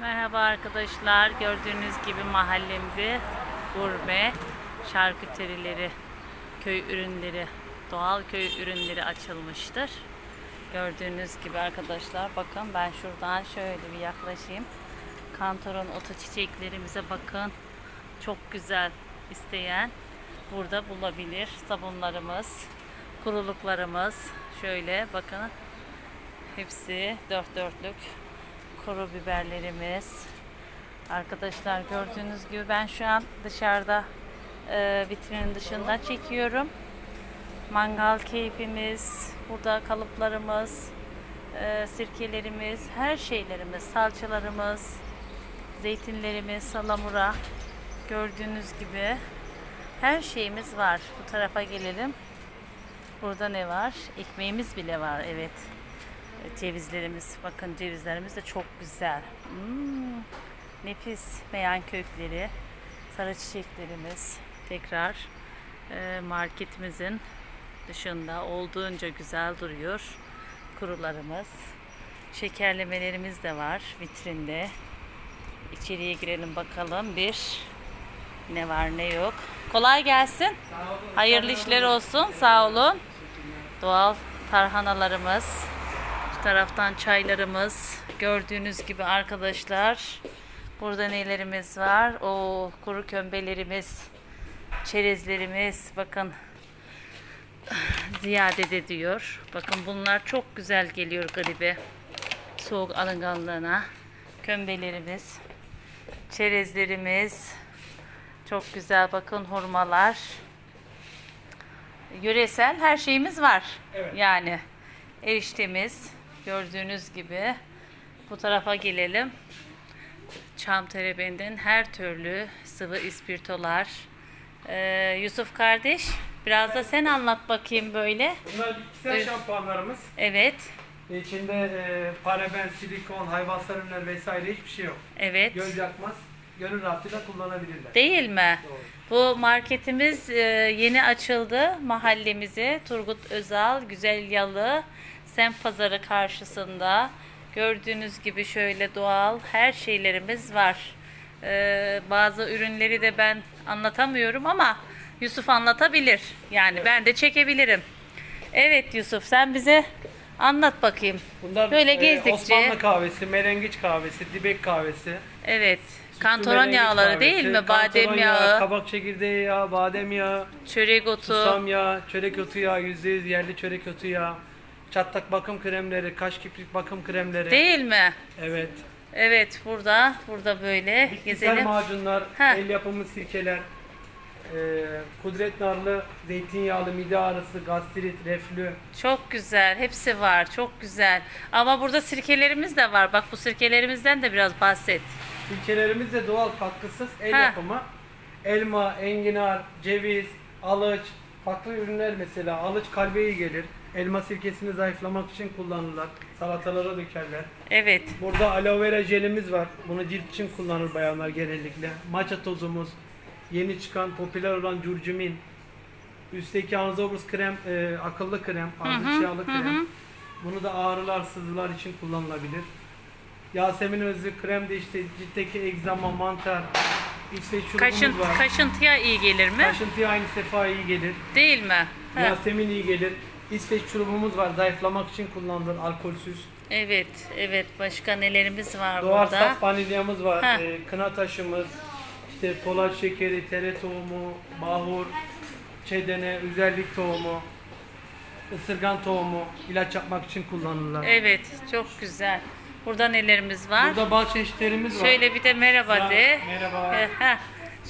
Merhaba arkadaşlar. Gördüğünüz gibi mahallemde gurme şarküterileri, köy ürünleri, doğal köy ürünleri açılmıştır. Gördüğünüz gibi arkadaşlar bakın ben şuradan şöyle bir yaklaşayım. Kantaron oto çiçeklerimize bakın. Çok güzel isteyen burada bulabilir. Sabunlarımız, kuruluklarımız şöyle bakın. Hepsi dört dörtlük kuru biberlerimiz. Arkadaşlar gördüğünüz gibi ben şu an dışarıda e, vitrinin dışında çekiyorum. Mangal keyfimiz, burada kalıplarımız, e, sirkelerimiz, her şeylerimiz, salçalarımız, zeytinlerimiz, salamura gördüğünüz gibi her şeyimiz var. Bu tarafa gelelim. Burada ne var? Ekmeğimiz bile var evet. Cevizlerimiz, bakın cevizlerimiz de çok güzel. Hmm, nefis meyan kökleri, sarı çiçeklerimiz tekrar e, marketimizin dışında olduğunca güzel duruyor. Kurularımız, şekerlemelerimiz de var vitrinde. İçeriye girelim bakalım bir ne var ne yok. Kolay gelsin. Hayırlı işler olsun. Sağ olun. Doğal tarhanalarımız. Taraftan çaylarımız. Gördüğünüz gibi arkadaşlar. Burada nelerimiz var? O kuru kömbelerimiz, çerezlerimiz. Bakın ziyade de diyor. Bakın bunlar çok güzel geliyor gribe. Soğuk alınganlığına. Kömbelerimiz, çerezlerimiz. Çok güzel bakın hurmalar. Yöresel her şeyimiz var. Evet. Yani eriştemiz gördüğünüz gibi. Bu tarafa gelelim. Çamtereben'den her türlü sıvı ispirtolar. Ee, Yusuf kardeş biraz da sen anlat bakayım böyle. Bunlar bitkisel Evet. şampuanlarımız. Evet, İçinde e, paraben, silikon, hayvansal ürünler vesaire hiçbir şey yok. evet. Göz yakmaz. Gönül rahatlığıyla kullanabilirler. Değil mi? Doğru. Bu marketimiz e, yeni açıldı mahallemize. Turgut Özal, Güzel Yalı, Semt Pazarı karşısında. Gördüğünüz gibi şöyle doğal her şeylerimiz var. E, bazı ürünleri de ben anlatamıyorum ama Yusuf anlatabilir. Yani ben de çekebilirim. Evet Yusuf sen bize anlat bakayım. Bunlar Böyle e, gezdikçe- Osmanlı kahvesi, merengiç kahvesi, dibek kahvesi. Evet. Kantoron yağları kahvesi, değil mi? Badem yağı, kabak çekirdeği yağı, badem yağı, çörek otu. susam yağı, çörek otu yağı, %100 yerli çörek otu yağı, çatlak bakım kremleri, kaş kiprik bakım kremleri. Değil mi? Evet. Evet burada burada böyle Bitkisel gezelim. macunlar, Heh. el yapımı sirkeler, e, kudret narlı, zeytinyağlı, mide ağrısı, gastrit, reflü. Çok güzel. Hepsi var. Çok güzel. Ama burada sirkelerimiz de var. Bak bu sirkelerimizden de biraz bahset. Sirkelerimiz de doğal katkısız el Heh. yapımı. Elma, enginar, ceviz, alıç, farklı ürünler mesela. Alıç kalbe iyi gelir. Elma sirkesini zayıflamak için kullanırlar. Salatalara dökerler. Evet. Burada aloe vera jelimiz var. Bunu cilt için kullanır bayanlar genellikle. Matcha tozumuz. Yeni çıkan popüler olan curcumin. Üstteki Anzobus krem, e, akıllı krem, ardıç yağlı krem. Bunu da ağrılar, sızılar için kullanılabilir. Yasemin özlü krem de işte ciltteki egzama, mantar, işte şurubumuz Kaşın, var. kaşıntıya iyi gelir mi? Kaşıntıya aynı sefa iyi gelir. Değil mi? Yasemin iyi gelir. İsveç şurubumuz var. Zayıflamak için kullanılır. Alkolsüz. Evet, evet. Başka nelerimiz var Doğal burada? saf vanilyamız var. Heh. Ee, kına taşımız, işte polar şekeri, tere tohumu, bahur, çedene, üzerlik tohumu, ısırgan tohumu ilaç yapmak için kullanırlar. Evet, çok güzel. Burada nelerimiz var? Burada bal çeşitlerimiz var. Şöyle bir de merhaba Sağ- de. merhaba. Heh.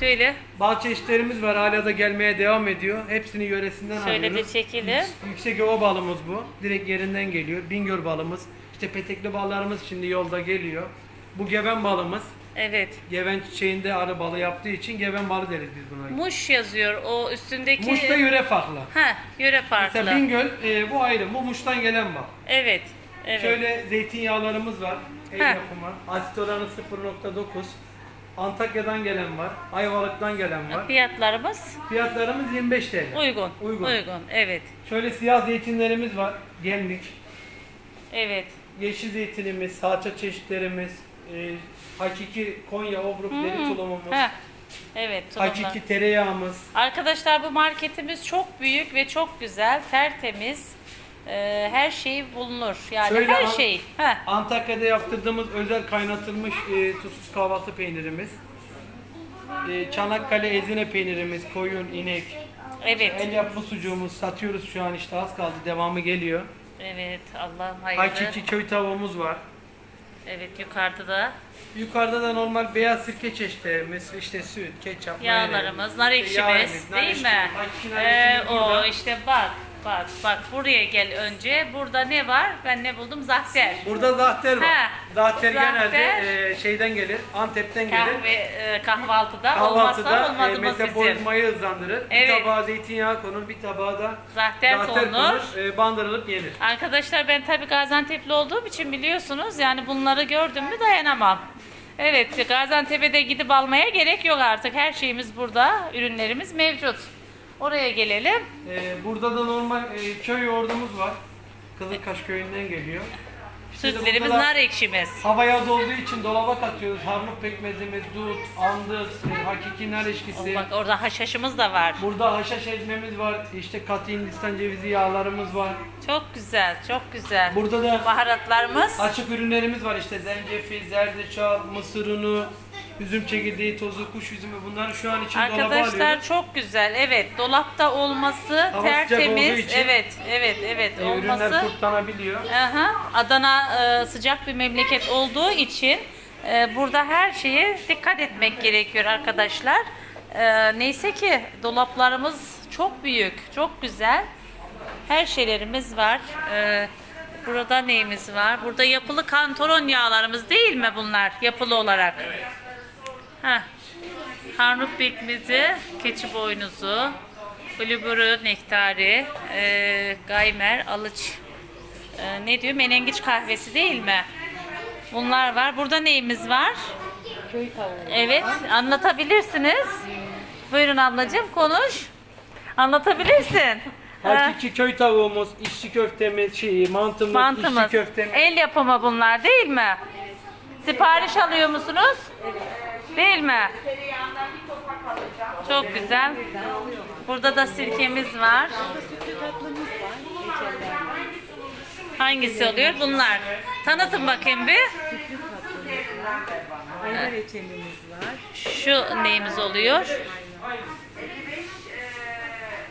Şöyle, Bal çeşitlerimiz var. Hala da gelmeye devam ediyor. Hepsini yöresinden şöyle de alıyoruz. çekelim. Yüksek ova balımız bu. Direkt yerinden geliyor. Bingöl balımız. İşte petekli ballarımız şimdi yolda geliyor. Bu geven balımız. Evet. Geven çiçeğinde arı balı yaptığı için geven balı deriz biz buna. Muş yazıyor. O üstündeki... Muş'ta yöre farklı. Ha, yöre farklı. Mesela Bingöl e, bu ayrı. Bu Muş'tan gelen bal. Evet. Evet. Şöyle zeytinyağlarımız var. El Heh. yapımı. Asit oranı 0.9. Antakya'dan gelen var. Ayvalık'tan gelen var. Fiyatlarımız Fiyatlarımız 25 TL. uygun. Uygun. Uygun. Evet. Şöyle siyah zeytinlerimiz var. Gemlik. Evet. Yeşil zeytinimiz, salça çeşitlerimiz, e, hakiki Konya Obruk deri tulumumuz. Heh. Evet, tulumlar. Hakiki tereyağımız. Arkadaşlar bu marketimiz çok büyük ve çok güzel, tertemiz. Ee, her şey bulunur. Yani Şöyle her an- şey. Heh. Antakya'da yaptırdığımız özel kaynatılmış e, tuzsuz kahvaltı peynirimiz. E, Çanakkale ezine peynirimiz, koyun, inek. Evet. El yapımı sucuğumuz satıyoruz şu an işte az kaldı devamı geliyor. Evet. Allah'ım hayırlı. Hakiki köy tavuğumuz var. Evet yukarıda da Yukarıda da normal beyaz sirke çeşitlerimiz, işte süt, ketçap, yağlarımız, nar ekşimiz nar değil mi? Hakiki nar Ee, ekşimiz o burada. işte bak bak bak buraya gel önce. Burada ne var? Ben ne buldum? Zahter. Burada zahter var. Ha, Zahter, zahter. genelde e, şeyden gelir, Antep'ten gelir. Kahve e, kahvaltıda, olmazsa Kahvaltıda e, olmazımız bizim. metabolizmayı hızlandırır. Evet. Bir tabağa zeytinyağı konur, bir tabağa da Zahter konur. e, bandırılıp yenir. Arkadaşlar ben tabii Gaziantep'li olduğum için biliyorsunuz yani bunları gördüm mü dayanamam. Evet Gaziantep'e de gidip almaya gerek yok artık. Her şeyimiz burada. Ürünlerimiz mevcut. Oraya gelelim. E, burada da normal e, köy yoğurdumuz var. Kızılkaş köyünden geliyor. İşte Sütlerimiz, nar ekşimiz. Hava yaz olduğu için dolaba katıyoruz. Harnut pekmezimiz, dut, andız, e, hakiki nar eşkisi. Bak orada haşhaşımız da var. Burada haşhaş ezmemiz var. İşte katı Hindistan cevizi yağlarımız var. Çok güzel, çok güzel. Burada da Baharatlarımız. açık ürünlerimiz var. İşte zencefil, zerdeçal, mısır unu, üzüm çekirdeği, tozu, kuş üzümü. Bunları şu an için dolaba Arkadaşlar alıyoruz. çok güzel. Evet, dolapta olması Hava sıcak olduğu tertemiz. için, Evet, evet, evet E, ürünler olması. kurtlanabiliyor. Aha, Adana e, sıcak bir memleket olduğu için e, burada her şeye dikkat etmek gerekiyor arkadaşlar. E, neyse ki dolaplarımız çok büyük, çok güzel. Her şeylerimiz var. E, burada neyimiz var? Burada yapılı kantaron yağlarımız değil mi bunlar? Yapılı olarak. Heh. Harnut pekmezi, keçi boynuzu, blueberry nektari, e, gaymer, alıç, e, ne diyor? Menengiç kahvesi değil mi? Bunlar var. Burada neyimiz var? Köy tavuğu. Evet, anlatabilirsiniz. Buyurun ablacığım konuş. Anlatabilirsin. Ha, Hakiki köy tavuğumuz, içli köftemiz, şey, mantımız, Mantımız. içli köftemiz. El yapımı bunlar değil mi? Sipariş alıyor musunuz? Değil mi? Çok güzel. Burada da sirkemiz var. Hangisi oluyor? Bunlar. Tanıtın bakayım bir. Reçelimiz var. Şu neyimiz oluyor?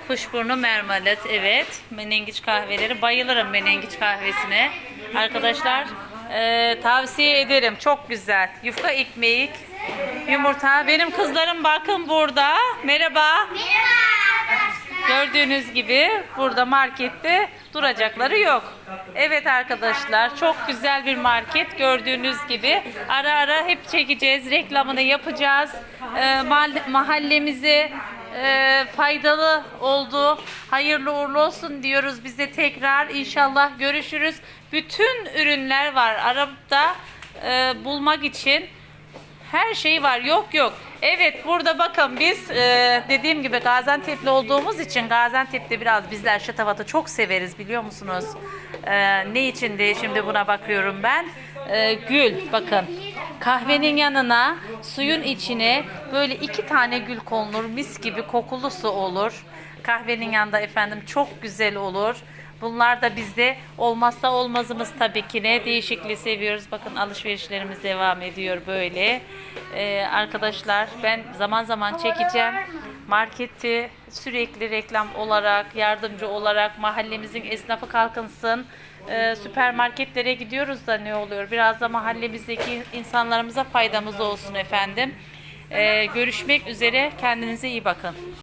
Kuşburnu mermelet evet. Menengiç kahveleri. Bayılırım menengiç kahvesine. Arkadaşlar e, tavsiye ederim. Çok güzel. Yufka ekmeği, yumurta. Benim kızlarım bakın burada. Merhaba. Gördüğünüz gibi burada markette duracakları yok. Evet arkadaşlar çok güzel bir market gördüğünüz gibi. Ara ara hep çekeceğiz, reklamını yapacağız. Ee, mahall- mahallemize e, faydalı oldu. Hayırlı uğurlu olsun diyoruz bize tekrar. İnşallah görüşürüz. Bütün ürünler var Arap'ta e, bulmak için. Her şey var. Yok yok. Evet burada bakın biz e, dediğim gibi Gaziantep'li olduğumuz için Gaziantep'te biraz bizler şatafatı çok severiz biliyor musunuz? E, ne için diye şimdi buna bakıyorum ben. E, gül bakın. Kahvenin yanına suyun içine böyle iki tane gül konulur. Mis gibi kokulu su olur. Kahvenin yanında efendim çok güzel olur. Bunlar da bizde olmazsa olmazımız tabii ki ne değişikliği seviyoruz. Bakın alışverişlerimiz devam ediyor böyle. Ee, arkadaşlar ben zaman zaman çekeceğim. Marketi sürekli reklam olarak, yardımcı olarak mahallemizin esnafı kalkınsın. Ee, süpermarketlere gidiyoruz da ne oluyor? Biraz da mahallemizdeki insanlarımıza faydamız olsun efendim. Ee, görüşmek üzere. Kendinize iyi bakın.